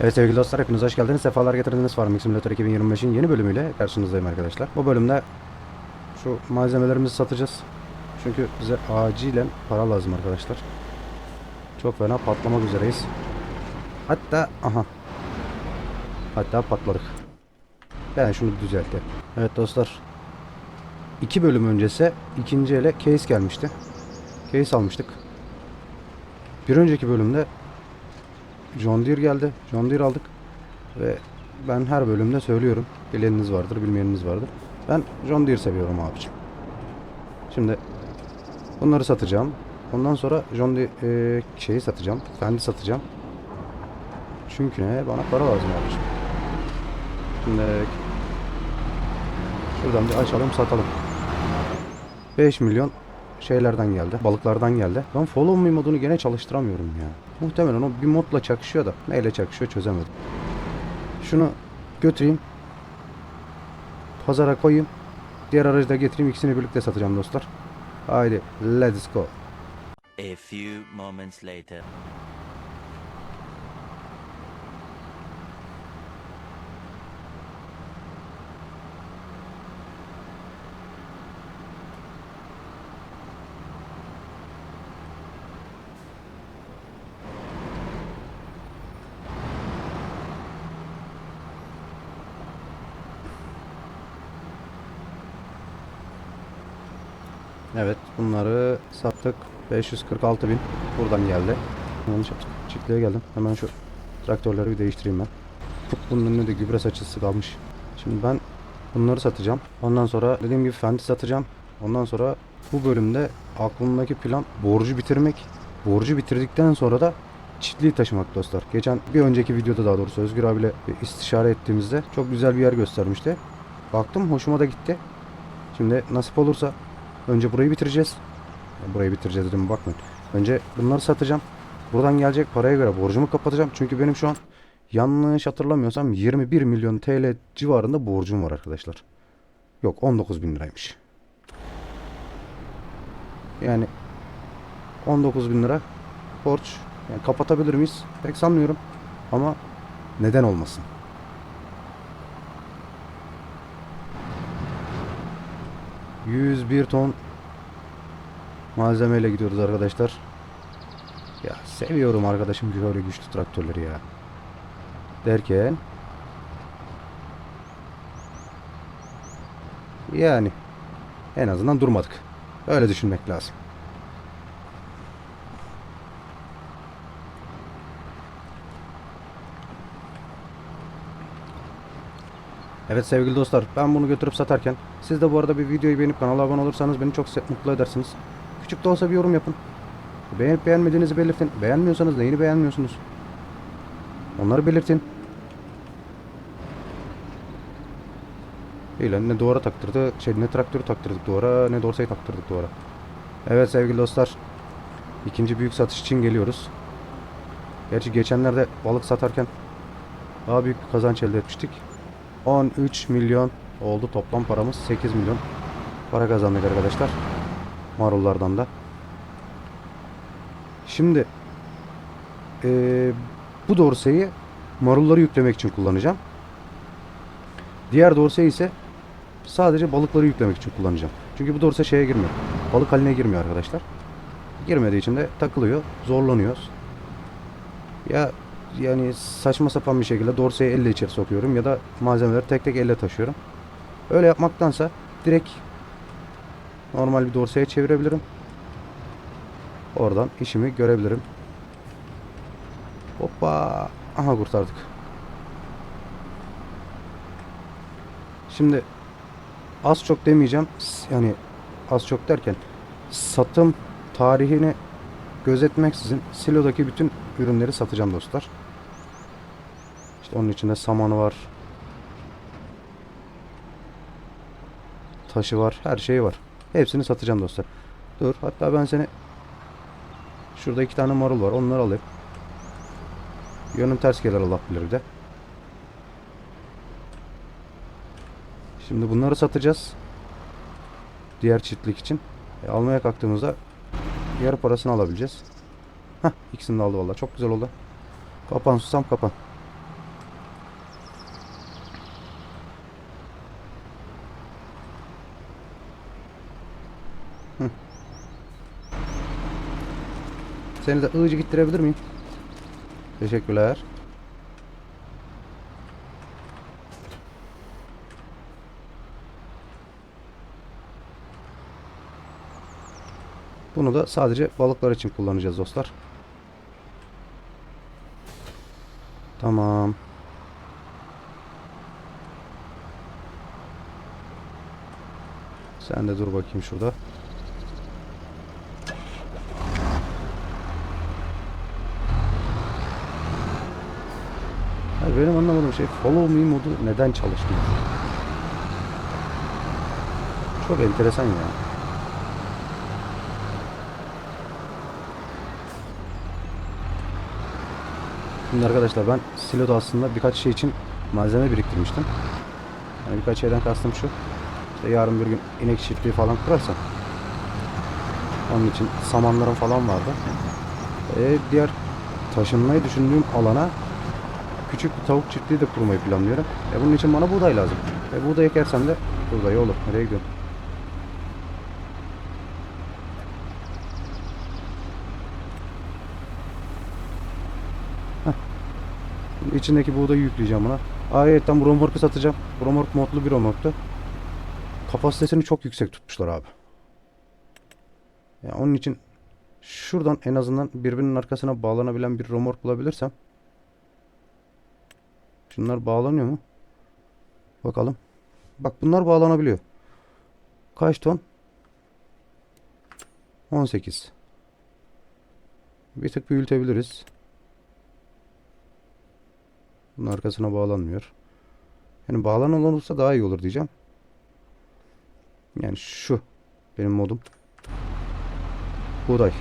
Evet sevgili dostlar hepiniz hoş geldiniz. Sefalar getirdiniz Farming Simulator 2025'in yeni bölümüyle karşınızdayım arkadaşlar. Bu bölümde şu malzemelerimizi satacağız. Çünkü bize acilen para lazım arkadaşlar. Çok fena patlamak üzereyiz. Hatta aha. Hatta patladık. Ben şunu düzelteyim. Evet dostlar. iki bölüm öncesi ikinci ele case gelmişti. Case almıştık. Bir önceki bölümde John Deere geldi. John Deere aldık. Ve ben her bölümde söylüyorum. Bileniniz vardır, bilmeyeniniz vardır. Ben John Deere seviyorum abicim. Şimdi bunları satacağım. Ondan sonra John Deere e, şeyi satacağım. Fendi satacağım. Çünkü ne? Bana para lazım abicim. Şimdi şuradan bir açalım satalım. 5 milyon şeylerden geldi. Balıklardan geldi. Ben follow me modunu gene çalıştıramıyorum ya. Muhtemelen o bir modla çakışıyor da. Neyle çakışıyor çözemedim. Şunu götüreyim. Pazara koyayım. Diğer aracı da getireyim. ikisini birlikte satacağım dostlar. Haydi let's go. A few moments later. Evet bunları sattık. 546 bin buradan geldi. Yanlış yaptık. Çiftliğe geldim. Hemen şu traktörleri bir değiştireyim ben. Bunun önünde de gübre saçısı kalmış. Şimdi ben bunları satacağım. Ondan sonra dediğim gibi Fendi satacağım. Ondan sonra bu bölümde aklımdaki plan borcu bitirmek. Borcu bitirdikten sonra da çiftliği taşımak dostlar. Geçen bir önceki videoda daha doğrusu Özgür abiyle istişare ettiğimizde çok güzel bir yer göstermişti. Baktım hoşuma da gitti. Şimdi nasip olursa Önce burayı bitireceğiz. Burayı bitireceğiz dedim bakmayın. Önce bunları satacağım. Buradan gelecek paraya göre borcumu kapatacağım. Çünkü benim şu an yanlış hatırlamıyorsam 21 milyon TL civarında borcum var arkadaşlar. Yok 19 bin liraymış. Yani 19 bin lira borç. Yani kapatabilir miyiz? Pek sanmıyorum. Ama neden olmasın? ...101 ton... ...malzemeyle gidiyoruz arkadaşlar. Ya seviyorum arkadaşım gibi öyle güçlü traktörleri ya. Derken... Yani... ...en azından durmadık. Öyle düşünmek lazım. Evet sevgili dostlar ben bunu götürüp satarken siz de bu arada bir videoyu beğenip kanala abone olursanız beni çok mutlu edersiniz. Küçük de olsa bir yorum yapın. Beğenip beğenmediğinizi belirtin. Beğenmiyorsanız neyini beğenmiyorsunuz? Onları belirtin. İyi lan ne duvara taktırdı, şey ne traktörü taktırdık duvara ne dorsayı taktırdık duvara. Evet sevgili dostlar. ikinci büyük satış için geliyoruz. Gerçi geçenlerde balık satarken daha büyük bir kazanç elde etmiştik. 13 milyon oldu toplam paramız 8 milyon para kazandık arkadaşlar marullardan da. Şimdi eee, bu dorseyi marulları yüklemek için kullanacağım. Diğer dorseyi ise sadece balıkları yüklemek için kullanacağım. Çünkü bu dorse şeye girmiyor. Balık haline girmiyor arkadaşlar. Girmediği için de takılıyor zorlanıyoruz ya yani saçma sapan bir şekilde dorseyi elle içeri sokuyorum ya da malzemeleri tek tek elle taşıyorum. Öyle yapmaktansa direkt normal bir dorseye çevirebilirim. Oradan işimi görebilirim. Hoppa. Aha kurtardık. Şimdi az çok demeyeceğim. Yani az çok derken satım tarihini gözetmeksizin silodaki bütün ürünleri satacağım dostlar. İşte onun içinde samanı var. Taşı var. Her şeyi var. Hepsini satacağım dostlar. Dur hatta ben seni Şurada iki tane marul var. Onları alayım. Yönüm ters gelir Allah bilir bir de. Şimdi bunları satacağız. Diğer çiftlik için. E, almaya kalktığımızda yarı parasını alabileceğiz. Hah ikisini de aldı vallahi. Çok güzel oldu. Kapan susam kapan. Seni de ığcı gittirebilir miyim? Teşekkürler. Bunu da sadece balıklar için kullanacağız dostlar. Tamam. Sen de dur bakayım şurada. Benim anlamadığım şey follow me modu neden çalışmıyor? Çok enteresan ya. Şimdi arkadaşlar ben siloda aslında birkaç şey için malzeme biriktirmiştim. Yani birkaç şeyden kastım şu. İşte yarın bir gün inek çiftliği falan kurarsam. Onun için samanlarım falan vardı. E, diğer taşınmayı düşündüğüm alana küçük bir tavuk çiftliği de kurmayı planlıyorum. E, bunun için bana buğday lazım. E, buğday ekersem de buğday olur. Nereye gidiyorum? Şimdi İçindeki buğdayı yükleyeceğim buna. Ayrıca bu romorku satacağım. Romork modlu bir romorktu. Kapasitesini çok yüksek tutmuşlar abi. Ya onun için şuradan en azından birbirinin arkasına bağlanabilen bir romork bulabilirsem. Şunlar bağlanıyor mu? Bakalım. Bak bunlar bağlanabiliyor. Kaç ton? 18. Bir tık büyütebiliriz. Bunun arkasına bağlanmıyor. Yani bağlanan olursa daha iyi olur diyeceğim. Yani şu benim modum. Buğday.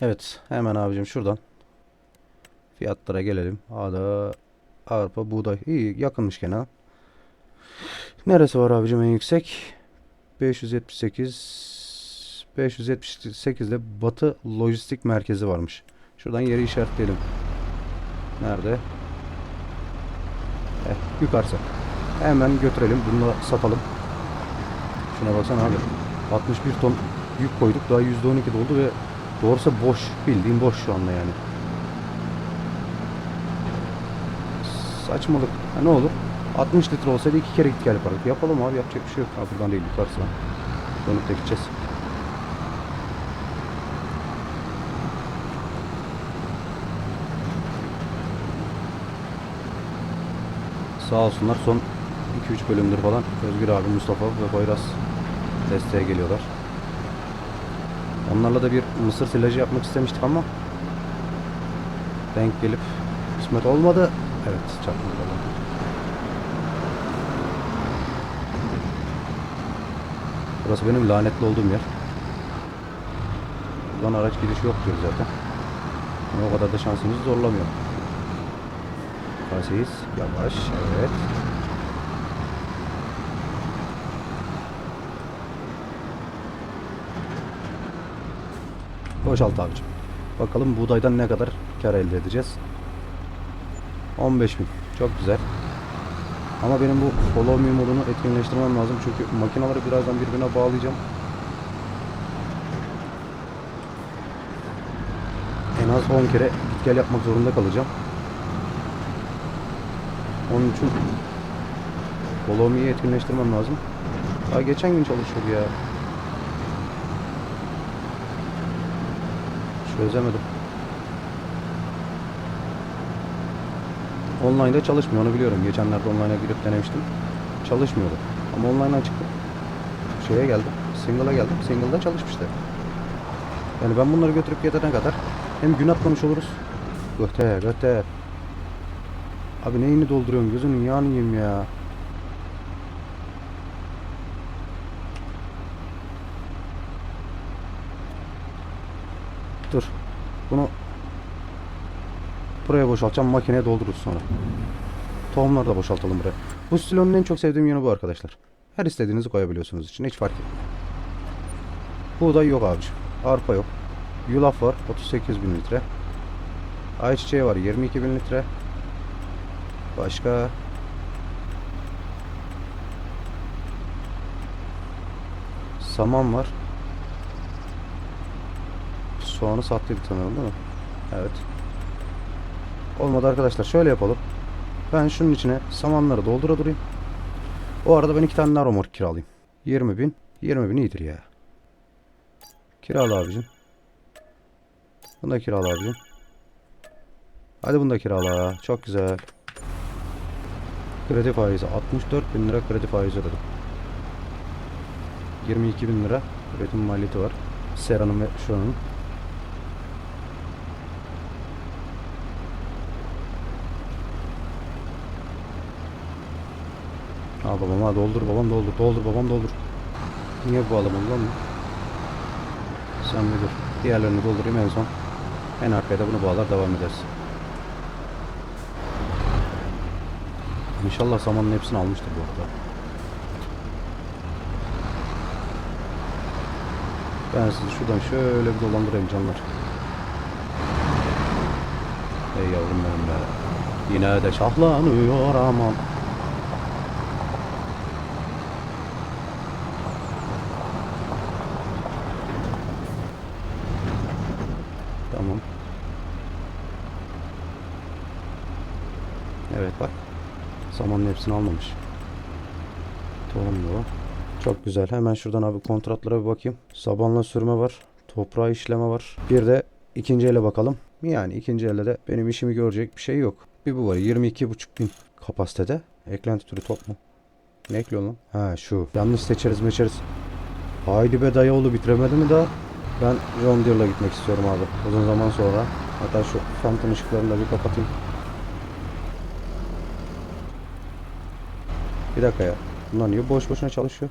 Evet hemen abicim şuradan fiyatlara gelelim. Ada arpa buğday iyi yakınmış gene. Neresi var abicim en yüksek? 578 578'de Batı Lojistik Merkezi varmış. Şuradan yeri işaretleyelim. Nerede? Eh, yukarısı. Hemen götürelim. Bunu satalım. Şuna baksana abi. 61 ton yük koyduk. Daha %12 doldu ve doğrusu boş. Bildiğin boş şu anda yani. Saçmalık. Ha, ne olur? 60 litre olsaydı iki kere git gel yapardık. Yapalım abi yapacak bir şey yok. Ha, buradan değil yukarısı. Dönüp de gideceğiz. Sağ olsunlar son 2-3 bölümdür falan Özgür abi, Mustafa ve Boyraz desteğe geliyorlar. Onlarla da bir mısır silajı yapmak istemiştik ama denk gelip kısmet olmadı. Evet çarpmadı. Burası benim lanetli olduğum yer. Buradan araç girişi yok diyor zaten. Ama o kadar da şansımızı zorlamıyor. Faseyiz. Yavaş. Evet. Boşalt abicim. Bakalım buğdaydan ne kadar kar elde edeceğiz. 15 bin. Çok güzel. Ama benim bu follow me modunu etkinleştirmem lazım. Çünkü makinaları birazdan birbirine bağlayacağım. En az 10 kere git gel yapmak zorunda kalacağım. Onun için follow me'yi etkinleştirmem lazım. Daha geçen gün çalışıyordu ya. Çözemedim. Online'da çalışmıyor onu biliyorum. Geçenlerde online'a girip denemiştim. Çalışmıyordu. Ama online'dan çıktım. Şeye geldim. Single'a geldim. Single'da çalışmıştı. Yani ben bunları götürüp getirene kadar hem gün atlamış oluruz. Göte göte. Abi neyini dolduruyorsun? Gözünün yağını yiyeyim ya. Dur. Bunu buraya boşaltacağım. Makineye doldururuz sonra. Tohumları da boşaltalım buraya. Bu stilonun en çok sevdiğim yanı bu arkadaşlar. Her istediğinizi koyabiliyorsunuz için. Hiç fark etmiyor. Buğday yok abicim. Arpa yok. Yulaf var. 38 bin litre. Ayçiçeği var. 22 bin litre. Başka saman var. Soğanı sattıydık sanırım değil mi? Evet. Olmadı arkadaşlar. Şöyle yapalım. Ben şunun içine samanları doldura durayım. O arada ben iki tane daha romork kiralayayım. 20 bin. 20 bin iyidir ya. Kirala abicim. Bunu da kirala abicim. Hadi bunu da kirala. Çok güzel. Kredi faizi 64 bin lira kredi faizi ödedim. 22 bin lira üretim maliyeti var. Sera'nın ve şuranın. Al babam ha doldur babam doldur doldur babam doldur. Niye bu adam lan? Sen bir dur. Diğerlerini doldurayım en son. En arkaya da bunu bağlar devam ederiz. İnşallah samanın hepsini almıştır bu arada. Ben sizi şuradan şöyle bir dolandırayım canlar. Ey yavrum benim be. Yine de şahlanıyor aman. Tamam. Evet bak. Samanın hepsini almamış. Tohumlu. Çok güzel. Hemen şuradan abi kontratlara bir bakayım. Sabanla sürme var. Toprağı işleme var. Bir de ikinci ele bakalım. Yani ikinci elde de benim işimi görecek bir şey yok. Bir bu var. 22,5 bin kapasitede. Eklenti türü top mu? Ne ekliyor lan? Ha şu. Yanlış seçeriz meçeriz. Haydi be dayıoğlu bitiremedi mi daha? Ben John Deere'la gitmek istiyorum abi. Uzun zaman sonra. Hatta şu Phantom ışıklarını da bir kapatayım. Bir dakika ya. Bunlar niye boş boşuna çalışıyor?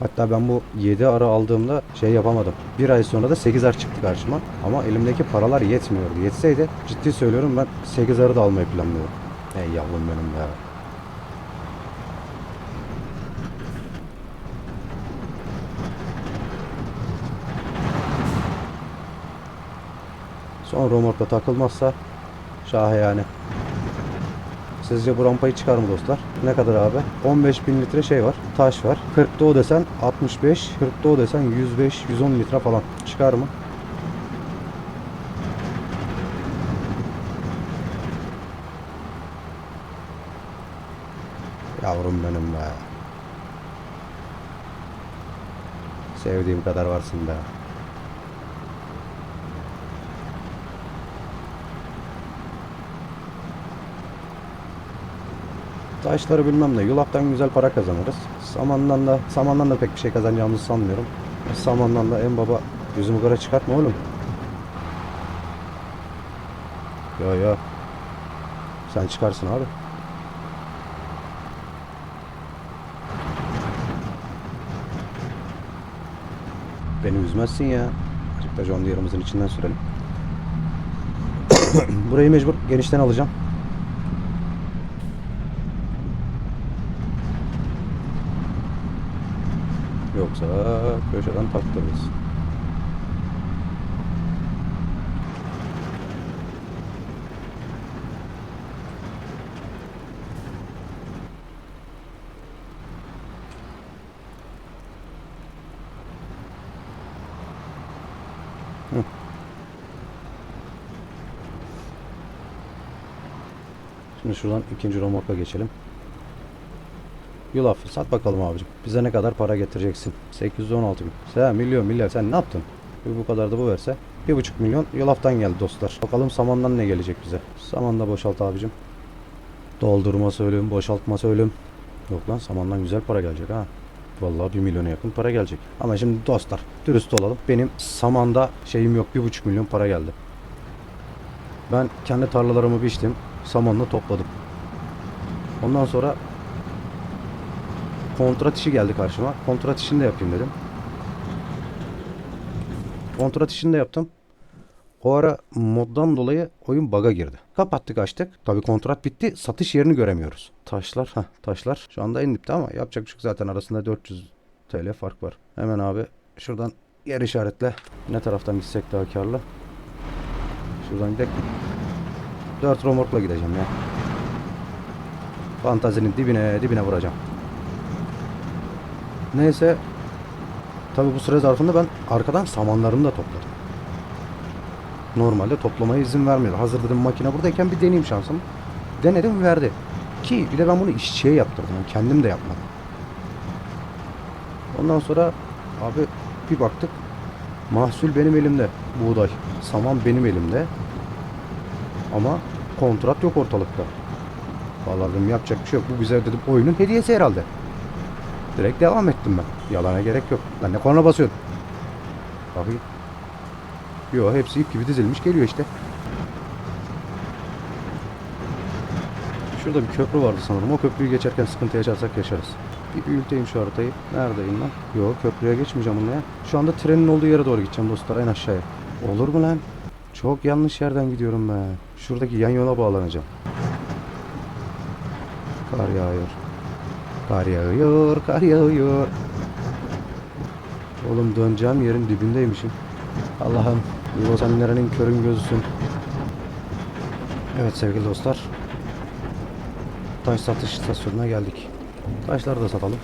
Hatta ben bu 7 ara aldığımda şey yapamadım. Bir ay sonra da 8 ar çıktı karşıma. Ama elimdeki paralar yetmiyordu. Yetseydi ciddi söylüyorum ben 8 arı da almayı planlıyorum. Ey yavrum benim ya. Son romorkla takılmazsa şahe yani. Sizce bu rampayı çıkar mı dostlar? Ne kadar abi? 15 bin litre şey var. Taş var. 40'da o desen 65. 40'da o desen 105, 110 litre falan. Çıkar mı? Yavrum benim be. Sevdiğim kadar varsın be. Taşları bilmem ne. Yulaftan güzel para kazanırız. Samandan da samandan da pek bir şey kazanacağımızı sanmıyorum. Samandan da en baba yüzümü kara çıkartma oğlum. Yo yo. Sen çıkarsın abi. Beni üzmezsin ya. Azıcık da John Deere'ımızın içinden sürelim. Burayı mecbur genişten alacağım. Yoksa köşeden. Hı. Şimdi şuradan ikinci romorka geçelim. Yulaf sat bakalım abicim. Bize ne kadar para getireceksin? 816 bin. Sen milyon milyar sen ne yaptın? Bir bu kadar da bu verse. Bir buçuk milyon yulaftan geldi dostlar. Bakalım samandan ne gelecek bize. Saman da boşalt abicim. Doldurma söyleyeyim, boşaltma söyleyeyim. Yok lan samandan güzel para gelecek ha. Vallahi bir milyona yakın para gelecek. Ama şimdi dostlar dürüst olalım. Benim samanda şeyim yok bir buçuk milyon para geldi. Ben kendi tarlalarımı biçtim. Samanla topladım. Ondan sonra kontrat işi geldi karşıma. Kontrat işini de yapayım dedim. Kontrat işini de yaptım. O ara moddan dolayı oyun bug'a girdi. Kapattık açtık. Tabii kontrat bitti. Satış yerini göremiyoruz. Taşlar. Heh, taşlar. Şu anda en dipte ama yapacak bir şey. Zaten arasında 400 TL fark var. Hemen abi şuradan yer işaretle. Ne taraftan gitsek daha karlı? Şuradan gidelim. 4 romorkla gideceğim ya. Fantazinin dibine dibine vuracağım. Neyse. Tabi bu süre zarfında ben arkadan samanlarını da topladım. Normalde toplamaya izin vermiyordu. Hazır dedim makine buradayken bir deneyeyim şansımı. Denedim verdi. Ki bir de ben bunu işçiye yaptırdım. Yani kendim de yapmadım. Ondan sonra abi bir baktık. Mahsul benim elimde. Buğday. Saman benim elimde. Ama kontrat yok ortalıkta. Vallahi dedim yapacak bir şey yok. Bu güzel dedim oyunun hediyesi herhalde. Direkt devam ettim ben. Yalana gerek yok. Ben de korna basıyordum. Bakayım. Yo hepsi ip gibi dizilmiş geliyor işte. Şurada bir köprü vardı sanırım. O köprüyü geçerken sıkıntı yaşarsak yaşarız. Bir büyülteyim şu haritayı. Neredeyim lan? Yo köprüye geçmeyeceğim bununla ya. Şu anda trenin olduğu yere doğru gideceğim dostlar en aşağıya. Olur mu lan? Çok yanlış yerden gidiyorum ben. Şuradaki yan yola bağlanacağım. Kar yağıyor. Kar yağıyor, kar yağıyor. Oğlum döneceğim yerin dibindeymişim. Allah'ım yuva sen nerenin körün gözüsün. Evet sevgili dostlar. Taş satış istasyonuna geldik. Taşları da satalım.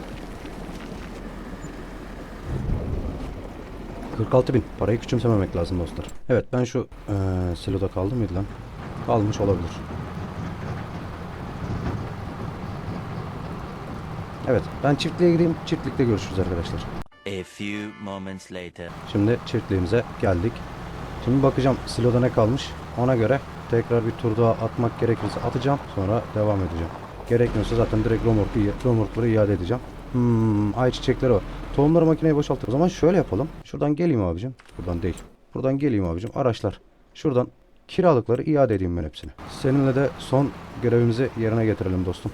46 bin. Parayı küçümsememek lazım dostlar. Evet ben şu eee siloda kaldım mıydı lan? Kalmış olabilir. Evet ben çiftliğe gideyim. Çiftlikte görüşürüz arkadaşlar. A few moments later. Şimdi çiftliğimize geldik. Şimdi bakacağım siloda ne kalmış. Ona göre tekrar bir tur daha atmak gerekirse atacağım. Sonra devam edeceğim. Gerekmiyorsa zaten direkt romorku, romorkları iade edeceğim. Hmm, ay çiçekleri var. Tohumları makineye boşaltır. O zaman şöyle yapalım. Şuradan geleyim abicim. Buradan değil. Buradan geleyim abicim. Araçlar. Şuradan kiralıkları iade edeyim ben hepsini. Seninle de son görevimizi yerine getirelim dostum.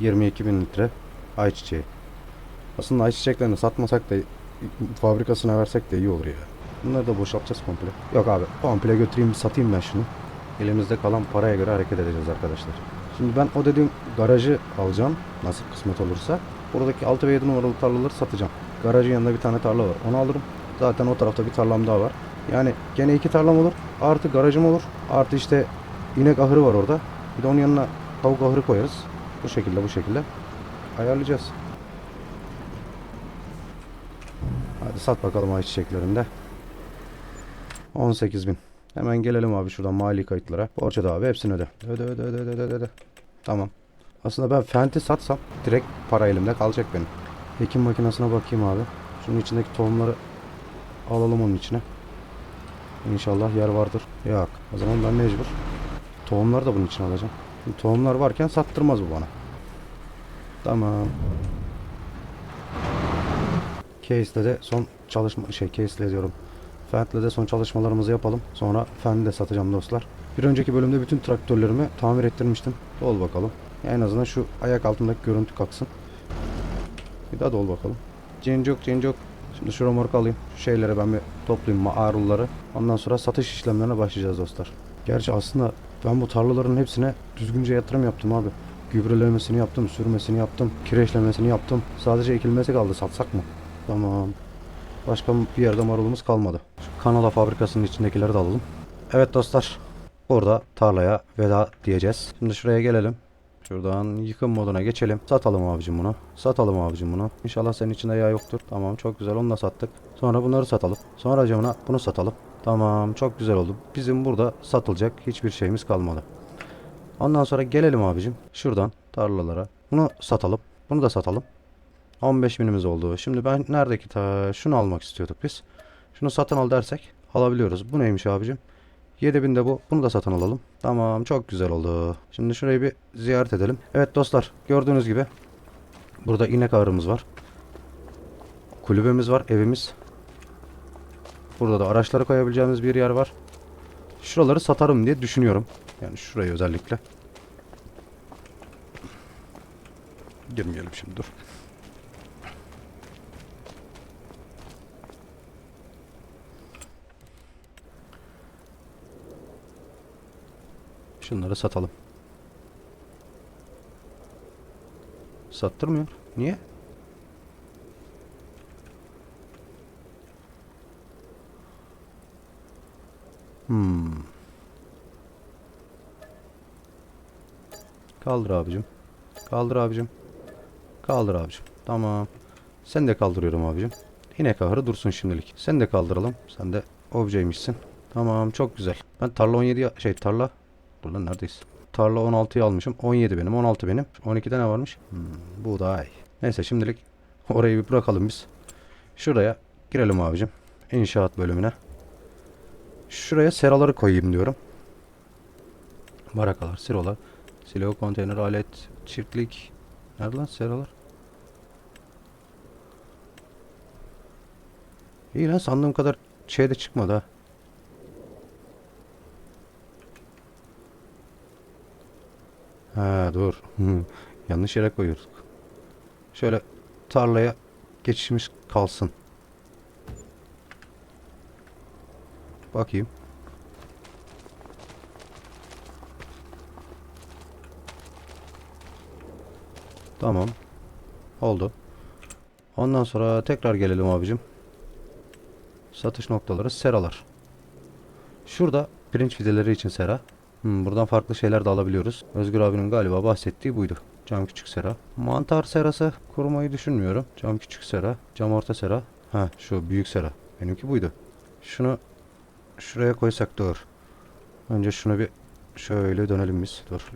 22 bin litre ayçiçeği. Aslında ayçiçeklerini satmasak da fabrikasına versek de iyi olur ya. Bunları da boşaltacağız komple. Yok abi komple götüreyim satayım ben şunu. Elimizde kalan paraya göre hareket edeceğiz arkadaşlar. Şimdi ben o dediğim garajı alacağım. Nasip kısmet olursa. Buradaki 6 ve 7 numaralı tarlaları satacağım. Garajın yanında bir tane tarla var. Onu alırım. Zaten o tarafta bir tarlam daha var. Yani gene iki tarlam olur. Artı garajım olur. Artı işte inek ahırı var orada. Bir de onun yanına tavuk ahırı koyarız. Bu şekilde bu şekilde. Ayarlayacağız. Hadi sat bakalım ayçiçeklerini de. 18 bin. Hemen gelelim abi şuradan mali kayıtlara. Borç öde abi hepsini öde. Öde öde öde öde öde öde. Tamam. Aslında ben Fenty satsam direkt para elimde kalacak benim. Ekim makinesine bakayım abi. Şunun içindeki tohumları alalım onun içine. İnşallah yer vardır. Yok. O zaman ben mecbur. Tohumları da bunun içine alacağım. Şimdi tohumlar varken sattırmaz bu bana. Tamam. Case'de de son çalışma şey Case'le diyorum. Fendt'le de son çalışmalarımızı yapalım. Sonra Fendt'i de satacağım dostlar. Bir önceki bölümde bütün traktörlerimi tamir ettirmiştim. Dol bakalım. En azından şu ayak altındaki görüntü kalksın. Bir daha dol bakalım. Cincok cincok. Şimdi şu romorku alayım. Şu şeyleri ben bir toplayayım mağarulları. Ondan sonra satış işlemlerine başlayacağız dostlar. Gerçi aslında ben bu tarlaların hepsine düzgünce yatırım yaptım abi. Gübrelemesini yaptım, sürmesini yaptım, kireçlemesini yaptım. Sadece ekilmesi kaldı. Satsak mı? Tamam. Başka bir yerde marulumuz kalmadı. Şu Kanala fabrikasının içindekileri de alalım. Evet dostlar. Burada tarlaya veda diyeceğiz. Şimdi şuraya gelelim. Şuradan yıkım moduna geçelim. Satalım abicim bunu. Satalım abicim bunu. İnşallah senin içinde yağ yoktur. Tamam çok güzel onu da sattık. Sonra bunları satalım. Sonra camına bunu satalım. Tamam çok güzel oldu. Bizim burada satılacak hiçbir şeyimiz kalmadı. Ondan sonra gelelim abicim. Şuradan tarlalara. Bunu satalım. Bunu da satalım. 15 binimiz oldu. Şimdi ben neredeki ta şunu almak istiyorduk biz. Şunu satın al dersek alabiliyoruz. Bu neymiş abicim? 7000 de bu. Bunu da satın alalım. Tamam çok güzel oldu. Şimdi şurayı bir ziyaret edelim. Evet dostlar gördüğünüz gibi burada inek ağrımız var. Kulübemiz var, evimiz. Burada da araçları koyabileceğimiz bir yer var. Şuraları satarım diye düşünüyorum. Yani şurayı özellikle. Girmeyelim şimdi dur. Şunları satalım. Sattırmıyor. Niye? Hmm. Kaldır abicim. Kaldır abicim. Kaldır abicim. Tamam. Sen de kaldırıyorum abicim. İnek ahırı dursun şimdilik. Sen de kaldıralım. Sen de objeymişsin. Tamam çok güzel. Ben tarla 17 'ya- şey tarla Dur neredeyiz? Tarla 16'yı almışım. 17 benim. 16 benim. 12'de ne varmış? Hmm, buğday. Neyse şimdilik orayı bir bırakalım biz. Şuraya girelim abicim. İnşaat bölümüne. Şuraya seraları koyayım diyorum. Barakalar, silolar. Silo, konteyner, alet, çiftlik. Nerede lan seralar? İyi lan sandığım kadar şey de çıkmadı ha. Ha dur. Yanlış yere koyuyoruz. Şöyle tarlaya geçişmiş kalsın. Bakayım. Tamam. Oldu. Ondan sonra tekrar gelelim abicim. Satış noktaları seralar. Şurada pirinç fideleri için sera. Hmm, buradan farklı şeyler de alabiliyoruz. Özgür abinin galiba bahsettiği buydu. Cam küçük sera. Mantar serası kurmayı düşünmüyorum. Cam küçük sera. Cam orta sera. Ha şu büyük sera. Benimki buydu. Şunu şuraya koysak dur. Önce şunu bir şöyle dönelim biz. Dur.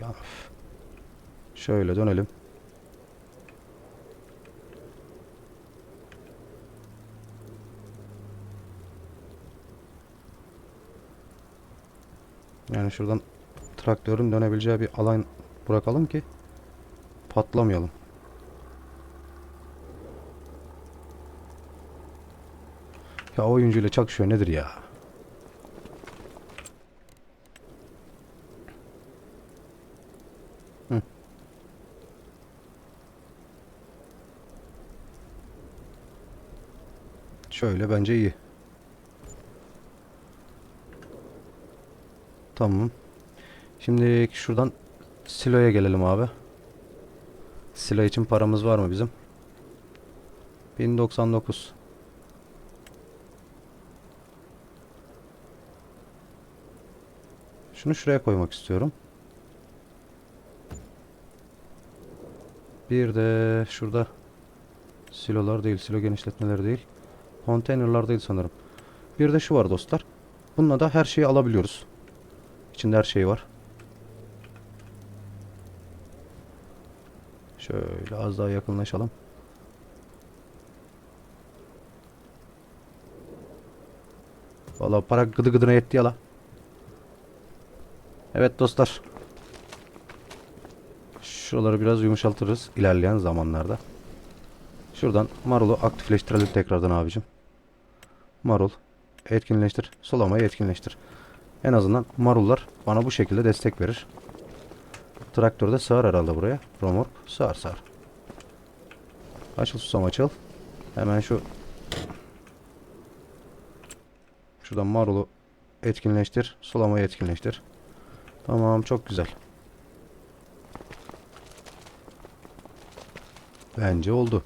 Şöyle dönelim. Yani şuradan traktörün dönebileceği bir alan bırakalım ki patlamayalım. Ya oyuncuyla çakışıyor nedir ya? Şöyle bence iyi. Tamam. Şimdi şuradan siloya gelelim abi. Silo için paramız var mı bizim? 1099. Şunu şuraya koymak istiyorum. Bir de şurada silolar değil, silo genişletmeleri değil. Konteynerlar değil sanırım. Bir de şu var dostlar. Bununla da her şeyi alabiliyoruz. İçinde her şey var. Şöyle az daha yakınlaşalım. Vallahi para gıdı gıdına yetti ya la. Evet dostlar. Şuraları biraz yumuşaltırız ilerleyen zamanlarda. Şuradan marulu aktifleştirelim tekrardan abicim. Marul etkinleştir. Sulamayı etkinleştir. En azından marullar bana bu şekilde destek verir. Traktör de sığar herhalde buraya. Romork sığar sığar. Açıl susam açıl. Hemen şu şuradan marulu etkinleştir. Sulamayı etkinleştir. Tamam çok güzel. Bence oldu.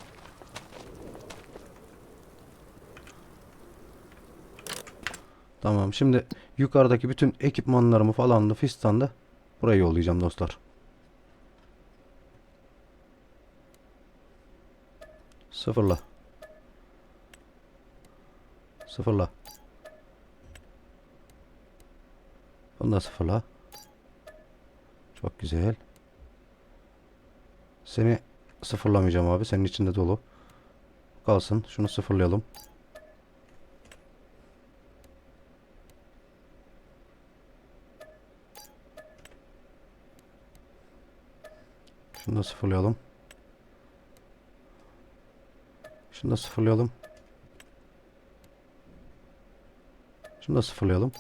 Tamam şimdi yukarıdaki bütün ekipmanlarımı falan da fistan da buraya yollayacağım dostlar. Sıfırla. Sıfırla. Bunu da sıfırla. Çok güzel. Seni sıfırlamayacağım abi. Senin içinde dolu. Kalsın. Şunu sıfırlayalım. Şunu da sıfırlayalım. Şunu da sıfırlayalım. Şunu da sıfırlayalım.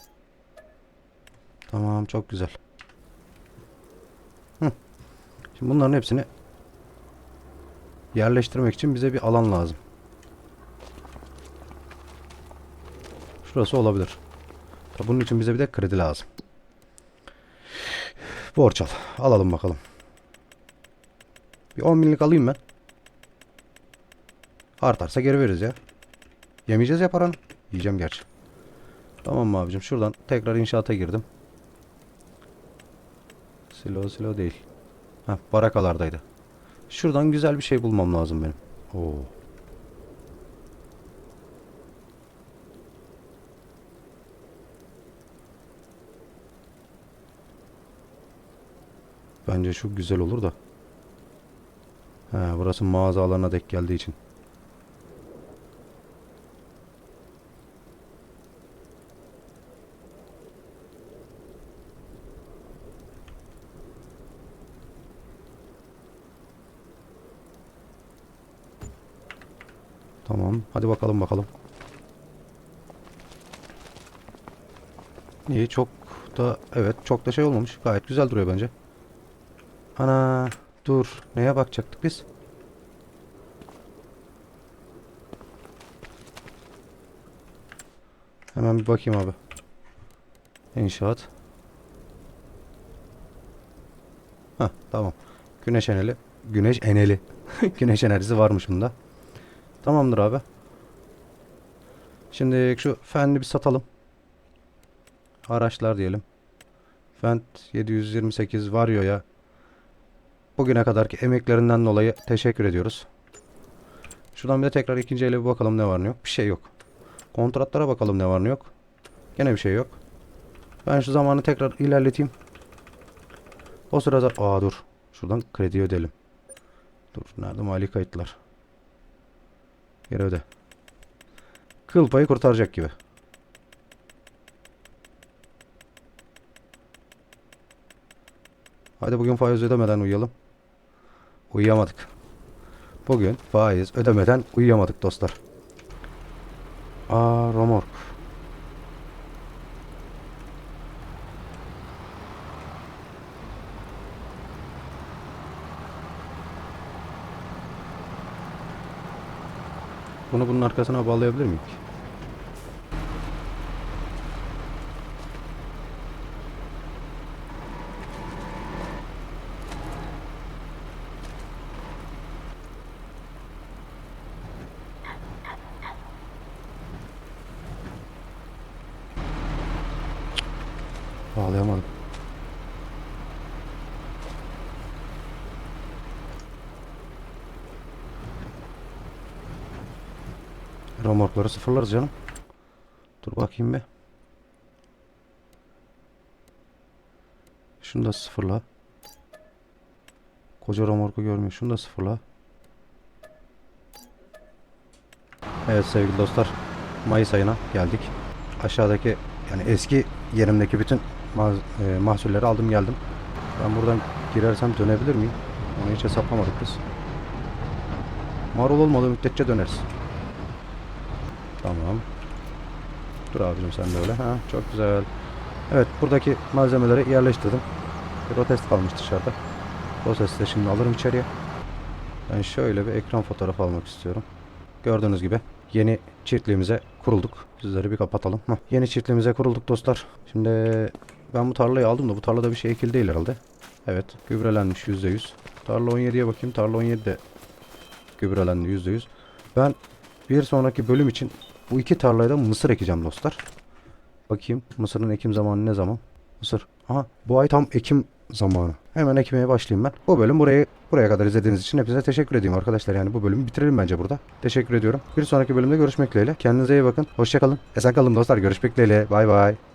Tamam çok güzel. Hı. Şimdi bunların hepsini yerleştirmek için bize bir alan lazım. Şurası olabilir. Tabi bunun için bize bir de kredi lazım. Borç al. Alalım bakalım. Bir 10 binlik alayım ben. Artarsa geri veririz ya. Yemeyeceğiz ya paranı. Yiyeceğim gerçi. Tamam mı abicim? Şuradan tekrar inşaata girdim. Silo silo değil. Heh, barakalardaydı. Şuradan güzel bir şey bulmam lazım benim. Oo. Bence şu güzel olur da. He, burası mağaza alanına denk geldiği için. Tamam. Hadi bakalım bakalım. İyi çok da evet çok da şey olmamış. Gayet güzel duruyor bence. Ana dur. Neye bakacaktık biz? Hemen bir bakayım abi. İnşaat. Hah tamam. Güneş eneli. Güneş eneli. Güneş enerjisi varmış bunda. Tamamdır abi. Şimdi şu fenli bir satalım. Araçlar diyelim. Fent 728 Vario'ya bugüne kadarki emeklerinden dolayı teşekkür ediyoruz. Şuradan bir de tekrar ikinci ele bir bakalım ne var ne yok. Bir şey yok. Kontratlara bakalım ne var ne yok. Gene bir şey yok. Ben şu zamanı tekrar ilerleteyim. O sırada aa dur. Şuradan kredi ödeyelim. Dur nerede mali kayıtlar? Geri öde. Kıl payı kurtaracak gibi. Hadi bugün faiz ödemeden uyuyalım. Uyuyamadık. Bugün faiz ödemeden uyuyamadık dostlar. Aa romork. Bunu bunun arkasına bağlayabilir miyim ki? Bağlayamadım. Romorkları sıfırlarız canım. Dur bakayım bir. Şunu da sıfırla. Koca romorku görmüyor. Şunu da sıfırla. Evet sevgili dostlar. Mayıs ayına geldik. Aşağıdaki yani eski yerimdeki bütün e, mahsulleri aldım geldim. Ben buradan girersem dönebilir miyim? Onu hiç hesaplamadık biz. Marul olmadığı müddetçe döneriz. Tamam. Dur abicim sen de öyle. Ha, çok güzel. Evet buradaki malzemeleri yerleştirdim. Bir protest kalmış dışarıda. Protesti de şimdi alırım içeriye. Ben şöyle bir ekran fotoğrafı almak istiyorum. Gördüğünüz gibi yeni çiftliğimize kurulduk. Sizleri bir kapatalım. Hah, Yeni çiftliğimize kurulduk dostlar. Şimdi ben bu tarlayı aldım da bu tarlada bir şey ekil değil herhalde. Evet gübrelenmiş %100. Tarla 17'ye bakayım. Tarla 17 de gübrelendi %100. Ben bir sonraki bölüm için bu iki tarlaya da mısır ekeceğim dostlar. Bakayım mısırın ekim zamanı ne zaman? Mısır. Aha bu ay tam ekim zamanı. Hemen ekmeye başlayayım ben. Bu bölüm burayı buraya kadar izlediğiniz için hepinize teşekkür edeyim arkadaşlar. Yani bu bölümü bitirelim bence burada. Teşekkür ediyorum. Bir sonraki bölümde görüşmek dileğiyle. Kendinize iyi bakın. Hoşçakalın. Esen kalın dostlar. Görüşmek dileğiyle. Bay bay.